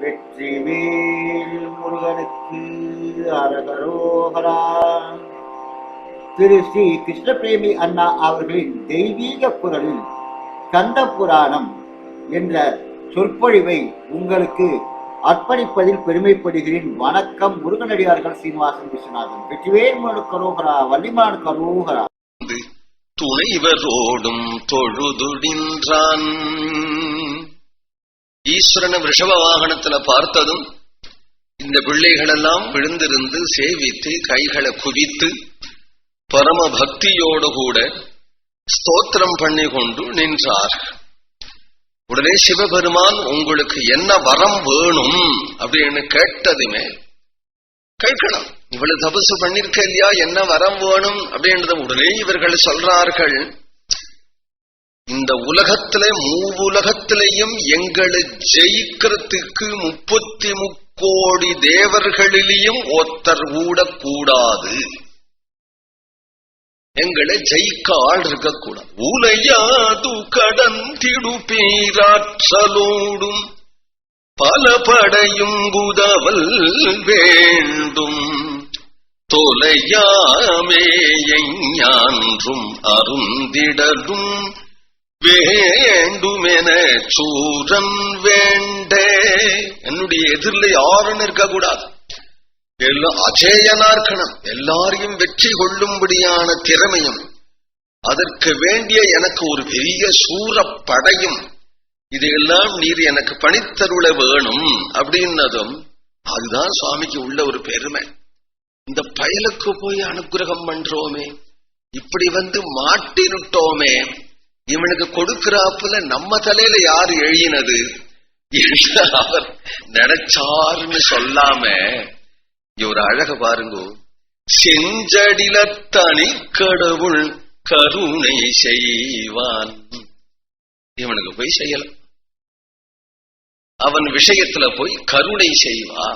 வெற்றிவேல் முருகனுக்கு அரகரோகரா. திரு ஸ்ரீ கிருஷ்ணபிரேமி அண்ணா அவர்களின் தெய்வீக குரலில் கந்த புராணம் என்ற சொற்பொழிவை உங்களுக்கு அர்ப்பணிப்பதில் பெருமைப்படுகிறேன். வணக்கம் முருகனடியார்கள் சீனிவாசன் விஸ்வநாதன். வெற்றிவேல் முருகனு கரோகரா வள்ளிமான் கரோகரா. துணைவரோடும் தொழுதுடின்றான். ஈஸ்வரன ரிஷப வாகனத்துல பார்த்ததும் இந்த பிள்ளைகள் எல்லாம் விழுந்திருந்து சேவித்து கைகளை குவித்து பரம பக்தியோடு கூட ஸ்தோத்திரம் பண்ணி கொண்டு நின்றார். உடனே சிவபெருமான் உங்களுக்கு என்ன வரம் வேணும்? அப்படின்னு கேட்டதுமே கேட்கணும். இவ்வளவு தபசு பண்ணிருக்க இல்லையா? என்ன வரம் வேணும்? அப்படின்றத உடனே இவர்கள் சொல்றார்கள் இந்த உலகத்துல மூவுலகத்திலையும் எங்களை ஜெயிக்கிறதுக்கு முப்பத்தி முக்கோடி தேவர்களிலையும் ஒத்தர் கூடாது எங்களை ஜெயிக்க ஆள் இருக்கக்கூடாது. உலையாது கடன் திடுப்பீராற்றலோடும் பல படையும் குதவல் வேண்டும். தொலையாமே எஞ்ஞான்றும் அருந்திடலும் வேண்டுமென சூரன் வேண்டே. என்னுடைய எதிரில் யாரும் இருக்கக்கூடாது எல்லாம் அஜேயனா இருக்கணும் எல்லாரையும் வெற்றி கொள்ளும்படியான திறமையும் அதற்கு வேண்டிய எனக்கு ஒரு பெரிய சூரப்படையும் இதையெல்லாம் நீர் எனக்கு பணித்தருள வேணும் அப்படின்னதும் அதுதான் சுவாமிக்கு உள்ள ஒரு பெருமை. இந்த பயலுக்கு போய் அனுகிரகம் பண்றோமே இப்படி வந்து மாட்டினுட்டோமே இவனுக்கு கொடுக்கிறாப்புல நம்ம தலையில யாரு எழுதினது? அவர் நினைச்சாருன்னு சொல்லாம ஒரு அழக பாருங்க. செஞ்சடில தனி கடவுள் கருணை செய்வான். இவனுக்கு போய் செய்யலாம். அவன் விஷயத்துல போய் கருணை செய்வா.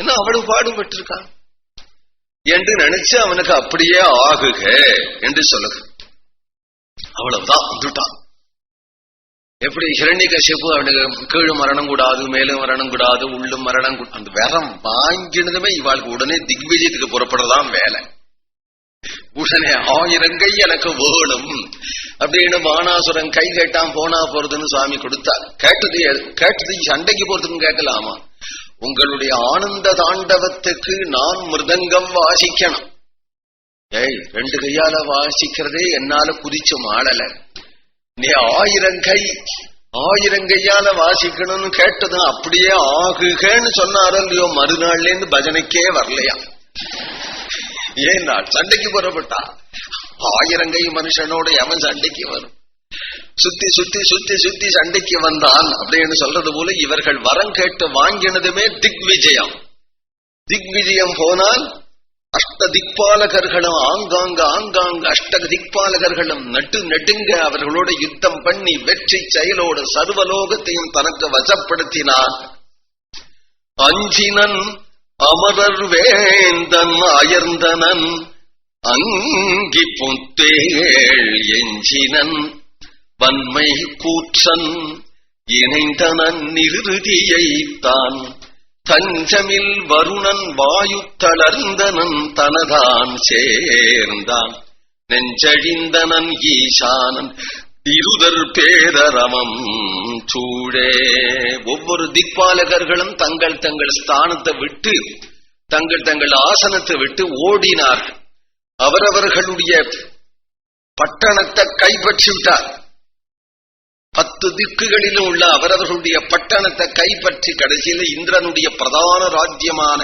என்ன அவ்வளவு பாடுபட்டிருக்கான் என்று நினைச்சு அவனுக்கு அப்படியே ஆகுக என்று சொல்லுகிறான் அவ்வளவுதான் வந்துட்டான். எப்படி ஹிரண்ய கசிப்பு அவனுக்கு கீழ் மரணம் கூடாது மேலும் மரணம் கூடாது உள்ளும் மரணம் அந்த வேறம் வாங்கினதுமே இவாளுக்கு உடனே திக்விஜயத்துக்கு புறப்படுறதான் வேலை. உடனே ஆயிரம் கை எனக்கு வேணும். அப்படின்னு பானாசுரன் கை கேட்டான் போனா போறதுன்னு சுவாமி கொடுத்தார். கேட்டது கேட்டது சண்டைக்கு போறதுன்னு கேட்கலாமா? உங்களுடைய ஆனந்த தாண்டவத்துக்கு நான் மிருதங்கம் வாசிக்கணும். ஏய் ரெண்டு கையால வாசிக்கிறதே என்னால குதிச்சும் மாடல நீ ஆயிரம் கை ஆயிரம் கையால வாசிக்கணும்னு கேட்டதும் அப்படியே ஆகுகன்னு சொன்னாரோ இல்லையோ மறுநாள்ல இருந்து பஜனைக்கே வரலையா? ஏன் சண்டைக்கு புறப்பட்டா? ஆயிரம் கை மனுஷனோட எவன் சண்டைக்கு வரும்? சுத்தி சுத்தி சுத்தி சுத்தி சண்டைக்கு வந்தான் அப்படின்னு சொல்றது போல இவர்கள் வரம் கேட்டு வாங்கினதுமே திக்விஜயம். திக்விஜயம் போனால் அஷ்ட திக்பாலகர்களும் ஆங்காங்க ஆங்காங்க அஷ்ட திக்பாலகர்களும் நட்டு நெடுங்க அவர்களோட யுத்தம் பண்ணி வெற்றி செயலோடு சர்வலோகத்தையும் தனக்கு வசப்படுத்தினான் அஞ்சினன் அமரர் வேந்தன் அயர்ந்தனன் அங்கி புத்தேள் எஞ்சினன் வன்மை கூற்றன் இணைந்தனன் நிருதியைத்தான் தஞ்சமில் வருணன் வாயு தளர்ந்தனன் தனதான் சேர்ந்தான். நெஞ்சழிந்தனன் ஈசானன் இருதர் பேரரமம் சூழே. ஒவ்வொரு திக்பாலகர்களும் தங்கள் தங்கள் ஸ்தானத்தை விட்டு தங்கள் தங்கள் ஆசனத்தை விட்டு ஓடினார்கள். அவரவர்களுடைய பட்டணத்தை கைப்பற்றி விட்டார் பத்து திக்குகளிலும் உள்ள அவரவர்களுடைய பட்டணத்தை கைப்பற்றி கடைசியில இந்திரனுடைய பிரதான ராஜ்யமான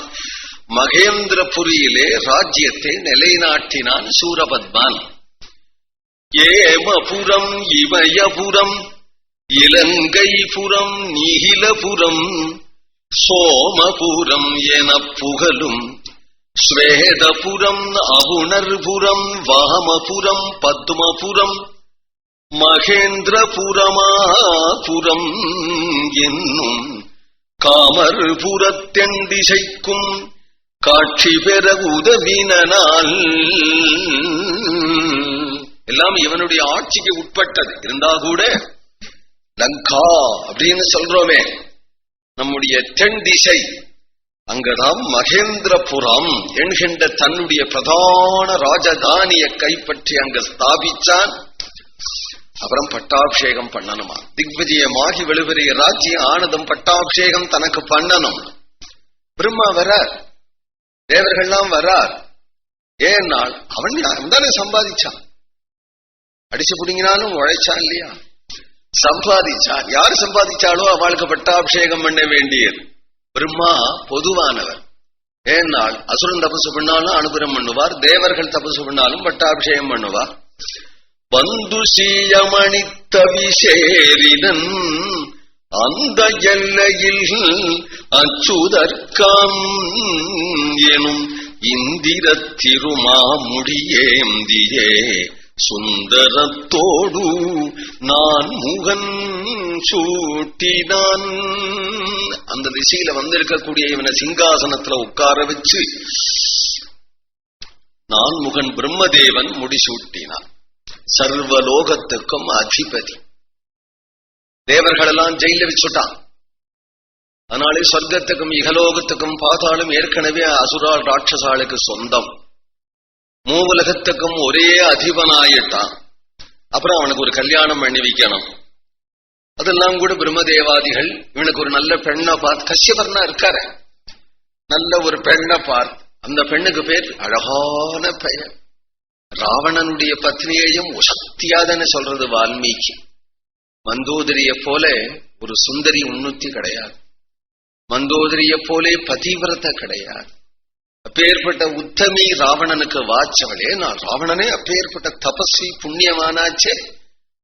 மகேந்திரபுரியிலே ராஜ்யத்தை நிலைநாட்டினான் சூரபத்மான். ஏமபுரம் இமயபுரம் இலங்கைபுரம் நீலபுரம் சோமபுரம் என புகழும் ஸ்வேதபுரம் அவுணர்புரம் வாமபுரம் பத்மபுரம் மகேந்திரபுரமாபுரம் என்னும் காமர்புரத்தென் திசைக்கும் காட்சி பெற உதவினால் எல்லாம் இவனுடைய ஆட்சிக்கு உட்பட்டது. இருந்தா கூட லங்கா அப்படின்னு சொல்றோமே. நம்முடைய தென் திசை அங்கதான் மகேந்திரபுரம் என்கின்ற தன்னுடைய பிரதான ராஜதானியை கைப்பற்றி அங்க ஸ்தாபிச்சான். அப்புறம் பட்டாபிஷேகம் பண்ணணுமா? திக்விஜயமாகி வெளிவரிய ராஜ்யம் ஆனதும் பட்டாபிஷேகம் தனக்கு பண்ணணும். பிரம்மா வரார். தேவர்கள்லாம் வரார். ஏன்னால் அவன் அவன் தானே சம்பாதிச்சான். அடிச்சு புடிங்கினாலும் உழைச்சான் இல்லையா? சம்பாதிச்சான். யார் சம்பாதிச்சாலோ அவளுக்கு பட்டாபிஷேகம் பண்ண வேண்டியது. பிரம்மா பொதுவானவர். ஏனால் அசுரன் தபசு பண்ணாலும் அனுகிரம் பண்ணுவார். தேவர்கள் தபசு பண்ணாலும் பட்டாபிஷேகம் பண்ணுவார். வந்து சீயமணித்தவிசேரினன் அந்த எல்லையில் அச்சுதற்காம் எனும் இந்திர திருமாமுடியேந்தியே சுந்தரத்தோடு நான் முகன் சூட்டினான். அந்த திசையில வந்திருக்கக்கூடிய இவனை சிங்காசனத்துல உட்கார வச்சு நான் முகன் பிரம்மதேவன் முடிசூட்டினான். சர்வலோகத்துக்கும் அதிபதி. தேவர்களெல்லாம் ஜெயில வச்சுட்டான் அதனாலே சொர்க்கத்துக்கும் இகலோகத்துக்கும் பார்த்தாலும் ஏற்கனவே அசுரால் ராட்சசாளுக்கு சொந்தம். மூவுலகத்துக்கும் ஒரே அதிபனாயிட்டான். அப்புறம் அவனுக்கு ஒரு கல்யாணம் பண்ணி வைக்கணும். அதெல்லாம் கூட பிரம்மதேவாதிகள் இவனுக்கு ஒரு நல்ல பெண்ணை பார்த்து கஷ்யபர்னா இருக்காரு. நல்ல ஒரு பெண்ணை பார்த்து அந்த பெண்ணுக்கு பேர் அழகான பெயர். ராவணனுடைய பத்னியையும் உசக்தியாதன்னு சொல்றது வால்மீகி. மந்தோதரிய போல ஒரு சுந்தரி உன்னுத்தி கிடையாது. மந்தோதரிய போலே பதிவிரத கிடையாது. அப்பேற்பட்ட உத்தமி ராவணனுக்கு வாச்சவளே நான் ராவணனே அப்பேற்பட்ட தபஸ்வி புண்ணியமானாச்சே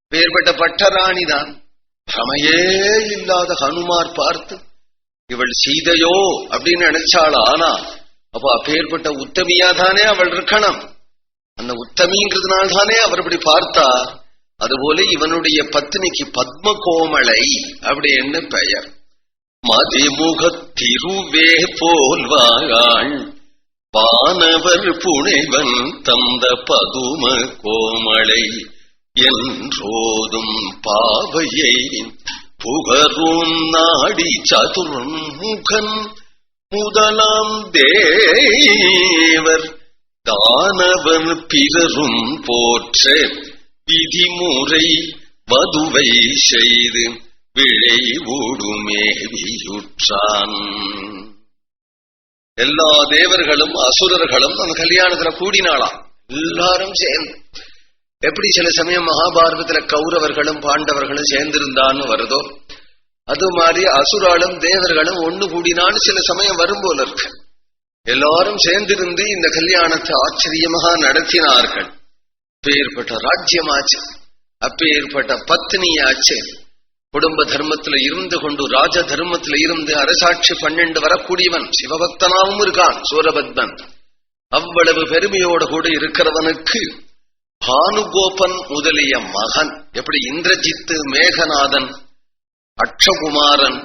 அப்பேற்பட்ட பட்டராணிதான் பிரமையே இல்லாத ஹனுமார் பார்த்து இவள் சீதையோ அப்படின்னு நினைச்சாள் ஆனா அப்ப அப்பேற்பட்ட உத்தமியா தானே அவள் இருக்கணும். அந்த உத்தமிங்கிறதுனால்தானே அவர் இப்படி பார்த்தா? அதுபோல இவனுடைய பத்னிக்கு பத்ம கோமலை அப்படின்னு பெயர். மதிமுக திருவே போல்வாள் வானவர் புனைவன் தந்த பதும கோமலை என்றோதும் பாவையை புகரும் நாடி சதுர்முகன் முதலாம் தேவர் தானவன் பிறரும் போற்ற விதிமுறை வதுவை செய்து விழை ஓடுமேவியுற்றான் எல்லா தேவர்களும் அசுரர்களும் அந்த கல்யாணத்துல கூடினாளாம். எல்லாரும் சேர்ந்து. எப்படி சில சமயம் மகாபாரதத்துல கௌரவர்களும் பாண்டவர்களும் சேர்ந்திருந்தான்னு வருதோ? அது மாதிரி அசுராலும் தேவர்களும் ஒண்ணு கூடினான்னு சில சமயம் வரும் போல இருக்கு. எல்லாரும் சேர்ந்திருந்து இந்த கல்யாணத்தை ஆச்சரியமாக நடத்தினார்கள். அப்பேற்பட்ட ராஜ்யமாச்சு அப்பேற்பட்ட பத்னியாச்சு குடும்ப தர்மத்துல இருந்து கொண்டு ராஜ தர்மத்துல இருந்து அரசாட்சி பன்னெண்டு வரக்கூடியவன் சிவபக்தனாவும் இருக்கான் சூரபத்மன். அவ்வளவு பெருமையோட கூட இருக்கிறவனுக்கு பானுகோபன் முதலிய மகன் எப்படி இந்திரஜித்து மேகநாதன் அக்ஷகுமாரன்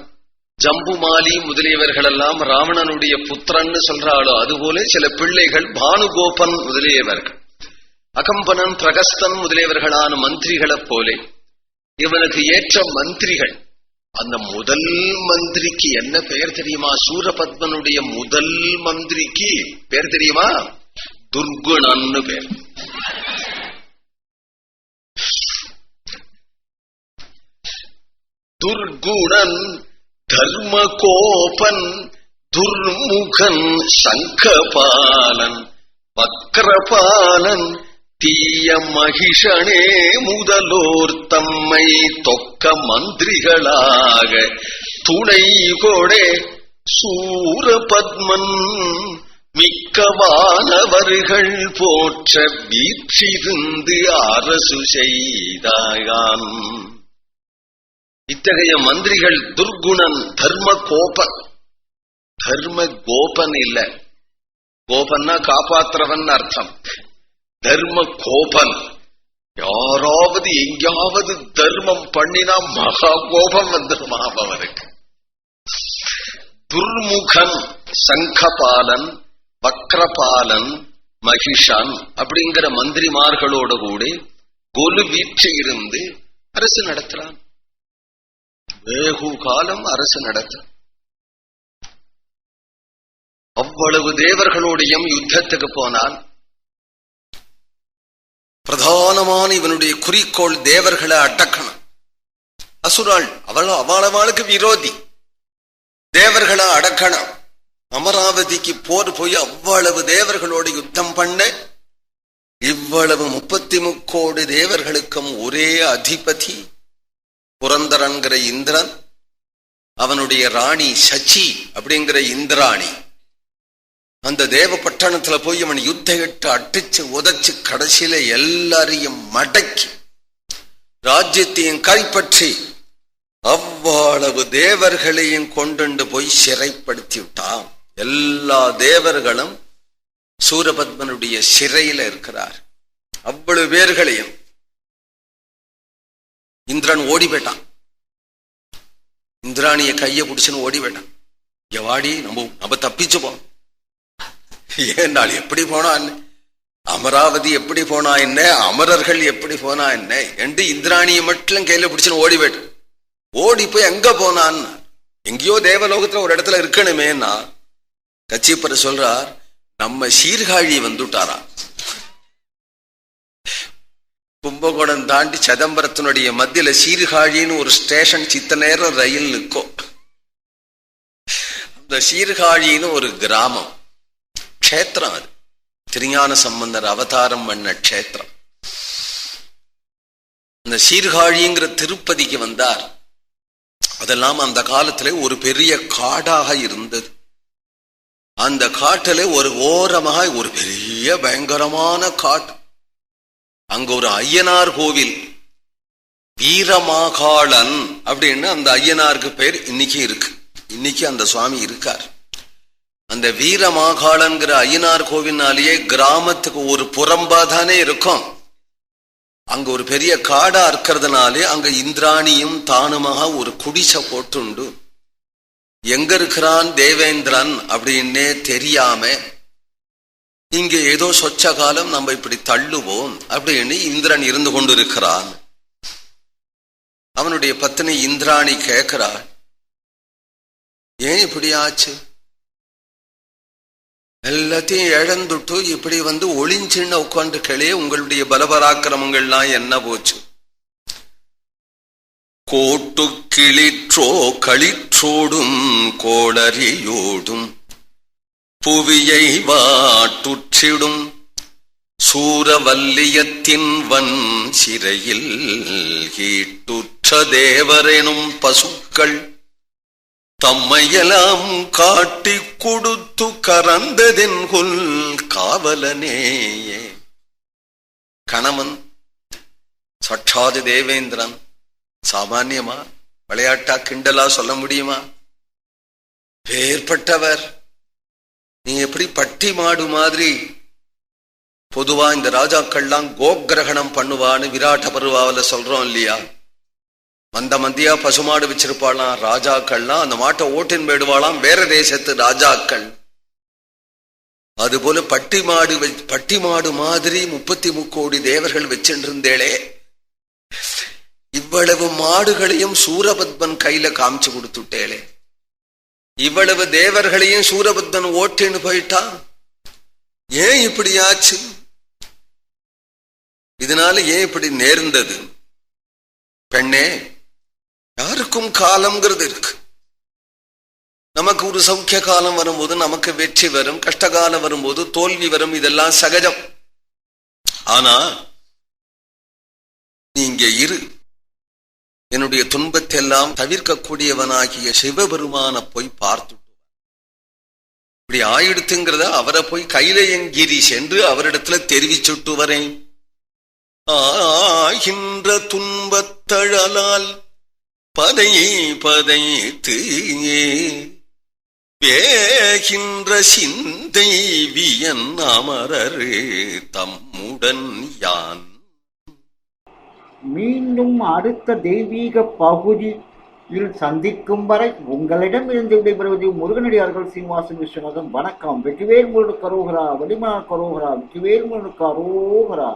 ஜம்புமாலி முதலியவர்களெல்லாம் ராவணனுடைய புத்திரன்னு சொல்றாளோ அதுபோல சில பிள்ளைகள் பானுகோபன் முதலியவர்கள். அகம்பனன் பிரகஸ்தன் முதலியவர்களான மந்திரிகளைப் போலே இவனுக்கு ஏற்ற மந்திரிகள். அந்த முதல் மந்திரிக்கு என்ன பெயர் தெரியுமா? சூரபத்மனுடைய முதல் மந்திரிக்கு பெயர் தெரியுமா? துர்குணன்னு பேர் துர்குணன் கர்ம கோபன் துர்முகன் சங்கபாலன் வக்ரபாலன் தீய மகிஷனே முதலோர் தம்மை தொக்க மந்திரிகளாக துணை கொடே சூரபத்மன் மிக்கவானவர்கள் போற்ற வீற்றிருந்து அரசு செய்தாயான். இத்தகைய மந்திரிகள் துர்குணன் தர்ம கோபன் தர்ம கோபன் இல்ல. கோபன்னா காப்பாத்துறவன் அர்த்தம். தர்ம கோபன் யாராவது எங்கேயாவது தர்மம் பண்ணினா மகா கோபம் வந்துடுமா அவனுக்கு துர்முகன் சங்கபாலன் வக்ரபாலன் மகிஷான் அப்படிங்கிற மந்திரிமார்களோட கூட கொலு வீச்சு இருந்து அரசு நடத்துறான். வெகு காலம் அரசு நடத்த. அவ்வளவு தேவர்களோடையும் யுத்தத்துக்கு போனான் பிரதானமான இவனுடைய குறிக்கோள் தேவர்களை அடக்கணும். அசுராள் அவள் அவளவாளுக்கு விரோதி. தேவர்களை அடக்கணும். அமராவதிக்கு போர் போய் அவ்வளவு தேவர்களோடு யுத்தம் பண்ண இவ்வளவு முப்பத்தி முக்கோடி தேவர்களுக்கும் ஒரே அதிபதி. புரந்தரன்கிற இந்திரன் அவனுடைய ராணி சச்சி அப்படிங்கிற இந்திராணி. அந்த தேவ பட்டணத்துல போய் அவன் யுத்த இட்டு அட்டிச்சு உதைச்சு கடைசியில எல்லாரையும் மடக்கி ராஜ்யத்தையும் கைப்பற்றி அவ்வளவு தேவர்களையும் கொண்டு போய் சிறைப்படுத்தி விட்டான். எல்லா தேவர்களும் சூரபத்மனுடைய சிறையில இருக்கிறார். அவ்வளவு பேர்களையும் இந்திரன் ஓடி போயிட்டான். இந்திராணிய கைய பிடிச்சுன்னு ஓடி போயிட்டான். எவாடி நம்ம நம்ம தப்பிச்சுப்போம் ஏனால் எப்படி போனா என்ன? அமராவதி எப்படி போனா என்ன? அமரர்கள் எப்படி போனா என்ன? என்று இந்திராணியை மட்டும் கையில பிடிச்சுன்னு ஓடி போயிட்டான். ஓடி போய் எங்க போனான்னு எங்கேயோ தேவலோகத்துல ஒரு இடத்துல இருக்கணுமேன்னா கச்சிப்பர் சொல்றார் நம்ம சீர்காழி வந்துட்டாரா கும்பகோணம் தாண்டி சிதம்பரத்தினுடைய மத்தியில சீர்காழின்னு ஒரு ஸ்டேஷன் சித்த நேரம் ரயில் நிற்கும். அந்த சீர்காழின்னு ஒரு கிராமம். க்ஷேத்திரம் அது. திருஞான சம்பந்தர் அவதாரம் பண்ண க்ஷேத்திரம். இந்த சீர்காழிங்கிற திருப்பதிக்கு வந்தார். அதெல்லாம் அந்த காலத்துல ஒரு பெரிய காடாக இருந்தது. அந்த காட்டுல ஒரு ஓரமாக ஒரு பெரிய பயங்கரமான காட்டு அங்க ஒரு ஐயனார் கோவில். வீரமாகாளன் அப்படின்னு அந்த ஐயனாருக்கு பேர் இன்னைக்கு இருக்கு. இன்னைக்கு அந்த சுவாமி இருக்கார். அந்த வீரமாகாளன்கிற ஐயனார் கோவில்னாலேயே கிராமத்துக்கு ஒரு புறம்பா தானே இருக்கும். அங்க ஒரு பெரிய காடா இருக்கிறதுனாலே அங்க இந்திராணியும் தானுமாக ஒரு குடிசை போட்டுண்டு. எங்க இருக்கிறான் தேவேந்திரன் அப்படின்னே தெரியாம இங்க ஏதோ சொச்ச காலம் நம்ம இப்படி தள்ளுவோம் அப்படின்னு இந்திரன் இருந்து கொண்டு இருக்கிறான் அவனுடைய பத்தினி இந்திராணி கேட்கிறாள் ஏன் இப்படி ஆச்சு? எல்லாத்தையும் இழந்துட்டு இப்படி வந்து ஒளிஞ்சின்னு உட்காந்து கிளையே உங்களுடைய பலபராக்கிரமங்கள்லாம் என்ன போச்சு? கோட்டு கிளிற்றோ களிற்றோடும் கோளரியோடும் புவியை வாட்டுற்றிடும் சூரவல்லியத்தின் வன் சிறையில் கீட்டுற்ற தேவரெனும் பசுக்கள் தம்மையெல்லாம் காட்டி கொடுத்து கறந்ததென்கொல் காவலனேயே. கணவன் சற்றாது தேவேந்திரன் சாமான்யமா? விளையாட்டா கிண்டலா சொல்ல முடியுமா? பேர்பட்டவர் நீ எப்படி பட்டி மாடு மாதிரி பொதுவா இந்த ராஜாக்கள்லாம் கோக்கிரகணம் பண்ணுவான்னு விராட்ட பருவாவில் சொல்றோம் இல்லையா? மந்த மந்தியா பசுமாடு வச்சிருப்பாளாம் ராஜாக்கள்லாம் அந்த மாட்டை ஓட்டின் போயிடுவாளாம் வேற தேசத்து ராஜாக்கள். அதுபோல பட்டி மாடு பட்டி மாடு மாதிரி முப்பத்தி முக்கோடி தேவர்கள் வச்சுருந்தேளே. இவ்வளவு மாடுகளையும் சூரபத்மன் கையில காமிச்சு கொடுத்துட்டேளே. இவ்வளவு தேவர்களையும் சூரபுத்தன் ஓட்டின்னு போயிட்டான் ஏன் இப்படி ஆச்சு? இதனால ஏன் இப்படி நேர்ந்தது? பெண்ணே யாருக்கும் காலம்ங்கிறது இருக்கு. நமக்கு ஒரு சௌக்கிய காலம் வரும்போது நமக்கு வெற்றி வரும் கஷ்டகாலம் வரும்போது தோல்வி வரும் இதெல்லாம் சகஜம். ஆனா நீங்க இரு. என்னுடைய துன்பத்தை எல்லாம் தவிர்க்கக்கூடியவனாகிய சிவபெருமான போய் பார்த்துட்டு இப்படி ஆயிடுத்துங்கிறத அவரை போய் கைலையங்கிரி சென்று அவரிடத்துல தெரிவிச்சுட்டு வரேன். ஆகின்ற துன்பத்தழலால் பதை பதைத்து வேகின்ற சிந்தை வியன் அமரரு தம்முடன் யான் மீண்டும் அடுத்த தெய்வீக பகுதியில் சந்திக்கும் வரை உங்களிடம் இருந்து விடைபெறுவது முருகனடியார்கள் சீனிவாசன் விஸ்வநாதன். வணக்கம். வெற்றிவேல் முருகன் கரோகரா வடிமா கரோகரா வெற்றிவேல் முருகன் கரோகரா.